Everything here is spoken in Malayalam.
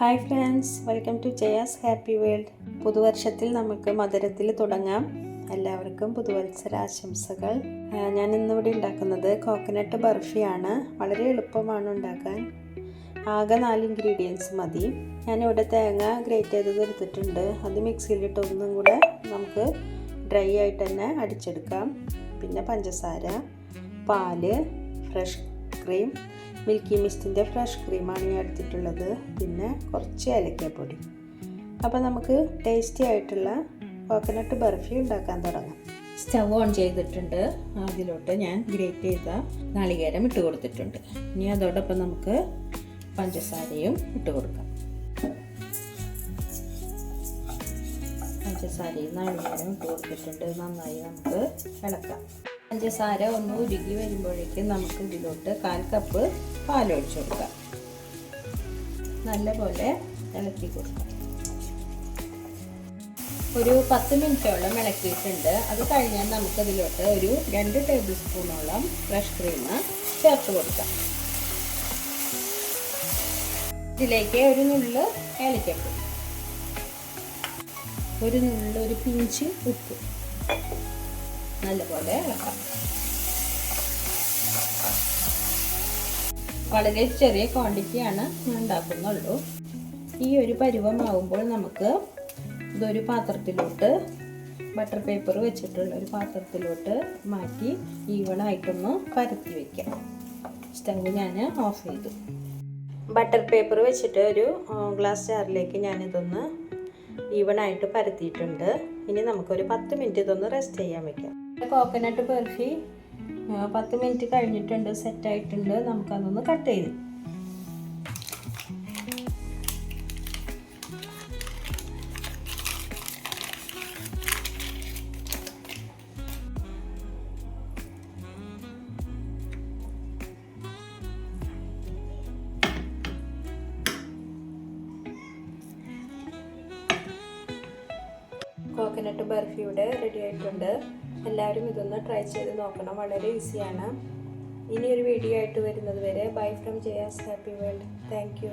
Hi friends welcome to Jaya's happy world. പുതുവർഷത്തിൽ നമുക്ക് മധുരത്തിൽ തുടങ്ങാം. എല്ലാവർക്കും പുതുവത്സര ആശംസകൾ ഞാൻ ഇന്നിവിടെ ഉണ്ടാക്കുന്നത് കോക്കനട്ട് ബർഫിയാണ്. വളരെ എളുപ്പമാണ് ഉണ്ടാക്കാൻ. ആകെ നാല് ഇൻഗ്രീഡിയൻസ് മതി. ഞാനിവിടെ തേങ്ങ ഗ്രേറ്റ് ചെയ്തത് എടുത്തിട്ടുണ്ട്. അത് മിക്സിയിലിട്ട് ഒന്നും കൂടെ നമുക്ക് ഡ്രൈ ആയിട്ട് തന്നെ അടിച്ചെടുക്കാം. പിന്നെ പഞ്ചസാര പാൽ ഫ്രഷ് ക്രീം മിൽക്കി മിസ്റ്റിന്റെ ഫ്രഷ് ക്രീമാണ് ഞാൻ എടുത്തിട്ടുള്ളത്. പിന്നെ കുറച്ച് ഏലക്കപ്പൊടി. അപ്പോൾ നമുക്ക് ടേസ്റ്റി ആയിട്ടുള്ള കോക്കനട്ട് ബർഫി ഉണ്ടാക്കാൻ തുടങ്ങാം. സ്റ്റവ് ഓൺ ചെയ്തിട്ടുണ്ട്. അതിലോട്ട് ഞാൻ ഗ്രേറ്റ് ചെയ്ത നാളികേരം ഇട്ട് കൊടുത്തിട്ടുണ്ട്. ഇനി അതോടൊപ്പം നമുക്ക് പഞ്ചസാരയും ഇട്ട് കൊടുക്കാം. പഞ്ചസാരയും നാളികേരം ഇട്ട് കൊടുത്തിട്ടുണ്ട്. നന്നായി നമുക്ക് ഇളക്കാം. പഞ്ചസാര ഒന്ന് ഉരുകി വരുമ്പോഴേക്കും നമുക്ക് ഇതിലോട്ട് കാൽ കപ്പ് പാലൊഴിച്ചു കൊടുക്കാം. നല്ലപോലെ ഇളക്കി കൊടുക്കാം. ഒരു പത്ത് മിനിറ്റോളം ഇളക്കിയിട്ടുണ്ട്. അത് കഴിഞ്ഞാൽ നമുക്ക് നമുക്കതിലോട്ട് ഒരു രണ്ട് ടേബിൾ സ്പൂണോളം ഫ്രഷ് ക്രീം ചേർത്ത് കൊടുക്കാം. ഇതിലേക്ക് ഒരു നുള്ള് ഏലക്കപ്പൊടി ഒരു നുള്ള് ഒരു പിഞ്ച് ഉപ്പ് നല്ലപോലെ ഇളക്കാം. വളരെ ചെറിയ ക്വാണ്ടിറ്റിയാണ് ഞാൻ ഉണ്ടാക്കുന്നുള്ളൂ. ഈ ഒരു പരുവമാകുമ്പോൾ നമുക്ക് ഇതൊരു പാത്രത്തിലോട്ട് ബട്ടർ പേപ്പർ വെച്ചിട്ടുള്ള ഒരു പാത്രത്തിലോട്ട് മാറ്റി ഈവണായിട്ടൊന്ന് പരത്തി വയ്ക്കാം സ്റ്റവ് ഞാൻ ഓഫ് ചെയ്തു. ബട്ടർ പേപ്പർ വെച്ചിട്ട് ഒരു ഗ്ലാസ് ജാറിലേക്ക് ഞാനിതൊന്ന് ഈവണായിട്ട് പരത്തിയിട്ടുണ്ട്. ഇനി നമുക്കൊരു പത്ത് മിനിറ്റ് ഇതൊന്ന് റെസ്റ്റ് ചെയ്യാൻ വെക്കാം. കോക്കനട്ട് ബർഫി പത്ത് മിനിറ്റ് കഴിഞ്ഞിട്ടുണ്ട് സെറ്റ് സെറ്റായിട്ടുണ്ട് നമുക്കതൊന്ന് കട്ട് ചെയ്ത് കോക്കനട്ട് ബർഫി ഇവിടെ റെഡി ആയിട്ടുണ്ട്. എല്ലാവരും ഇതൊന്ന് ട്രൈ ചെയ്ത് നോക്കണം. വളരെ ഈസിയാണ് ഇനി ഒരു വീഡിയോ ആയിട്ട് വരുന്നത് വരെ. Bye from Jaya's happy world thank